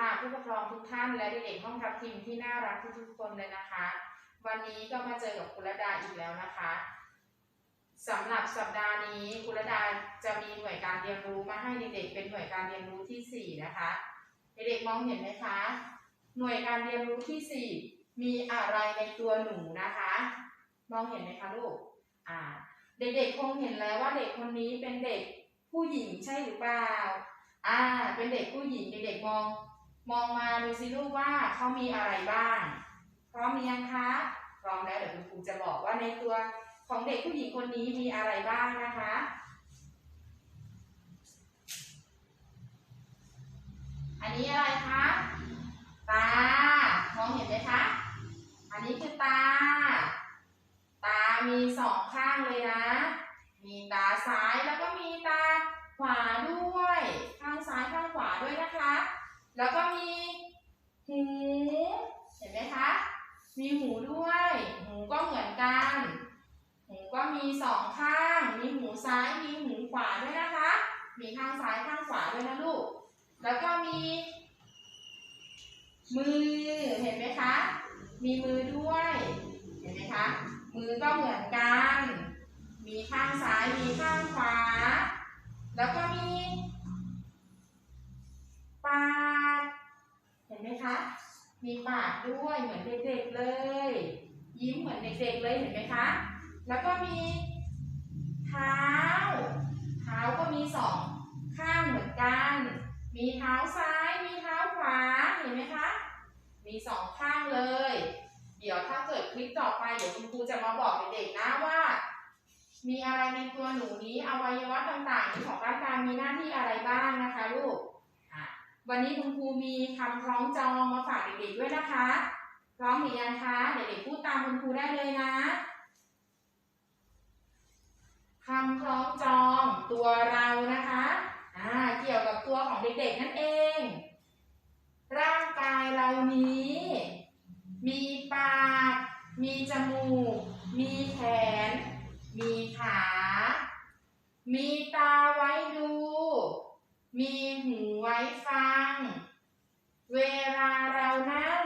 ค่ะผู้ปกครองทุกท่านและเด็กๆห้องทับทิมที่น่ารักทุกๆคนเลยนะคะ วันนี้ก็มาเจอกับคุณระดาอีกแล้วนะคะสำหรับสัปดาห์นี้คุณระดาจะมีหน่วยการเรียนรู้มาให้เด็กๆเป็นหน่วยการเรียนรู้ที่สี่นะคะเด็กๆมองเห็นไหมคะ หน่วยการเรียนรู้ที่สี่มีอะไรในตัวหนูนะคะ มองเห็นไหมคะลูกอ่าเด็กๆคงเห็นแล้วว่าเด็กคนนี้เป็นเด็กผู้หญิงใช่หรือเปล่าอ่า เป็นเด็กผู้หญิงเด็กๆมอง มองมาดูสิลูกว่าเขามีอะไรบ้าง พร้อมหรือยังคะพร้อมแล้วเดี๋ยวคุณครูจะบอกว่าในตัวของเด็กผู้หญิงคนนี้มีอะไรบ้างนะคะอันนี้อะไรคะ ตา มองเห็นไหมคะ อันนี้คือตา ตามีสองข้างเลยนะ มีตาซ้ายแล้วก็มีตาขวาด้วย ข้างซ้ายข้างขวา แล้วก็มีหู เห็นไหมคะ มีหูด้วย หูก็เหมือนกัน หูก็มีสองข้าง มีหูซ้าย มีหูขวาด้วยนะคะ มีข้างซ้ายข้างขวาด้วยนะลูก แล้วก็มี มือ เห็นไหมคะ มีมือด้วย เห็นไหมคะ มือก็เหมือนกัน มีข้างซ้าย มีข้างขวา มคะมีปากด้วยเหมือนเด็กๆเลย ยิ้มเหมือนเด็กๆเลยเห็นไหมคะ แล้วก็มีเท้า เท้าก็มีสองข้างเหมือนกัน มีเท้าซ้าย มีเท้าขวา เห็นไหมคะ มีสองข้างเลย เดี๋ยวถ้าเกิดคลิปต่อไปเดี๋ยวคุณครูจะมาบอกเด็กๆนะว่า มีอะไรในตัวหนูนี้อวัยวะต่างๆของร่างกายมีหน้าที่อะไรบ้างนะคะลูก วันนี้คุณครูมีคำคล้องจองมาฝากเด็กๆด้วยนะคะพร้อมหรือยังคะเด็กๆพูดตามคุณครูได้เลยนะคำคล้องจองตัวเรานะคะอ่าเกี่ยวกับตัวของเด็กๆนั่นเอง ร่างกายเรานี้ มีปาก มีจมูก มีแขน มีขา มีตาไว้ดู มีหูไว้ฟัง เวลาเรานั่ง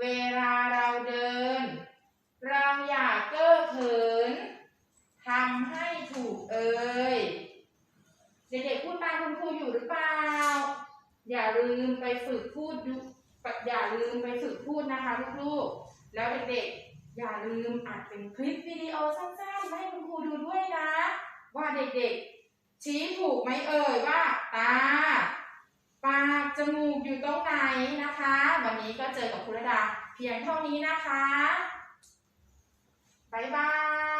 เวลาเราเดิน เราอย่าเก้อเขินทำให้ถูกเอ่ย เด็กๆพูดตามคุณครูอยู่หรือเปล่า อย่าลืมไปฝึกพูดอย่าลืมไปฝึกพูดนะคะลูกๆ แล้วเด็กๆ อย่าลืมอัดเป็นคลิปวิดีโอสั้นๆให้คุณครูดูด้วยนะ ว่าเด็กๆ ชี้ถูกไหมเอ่ยว่าตา ปากจมูกอยู่ตรงไหนนะคะ วันนี้ก็เจอกับคุณระดาเพียงเท่านี้นะคะ บ๊ายบาย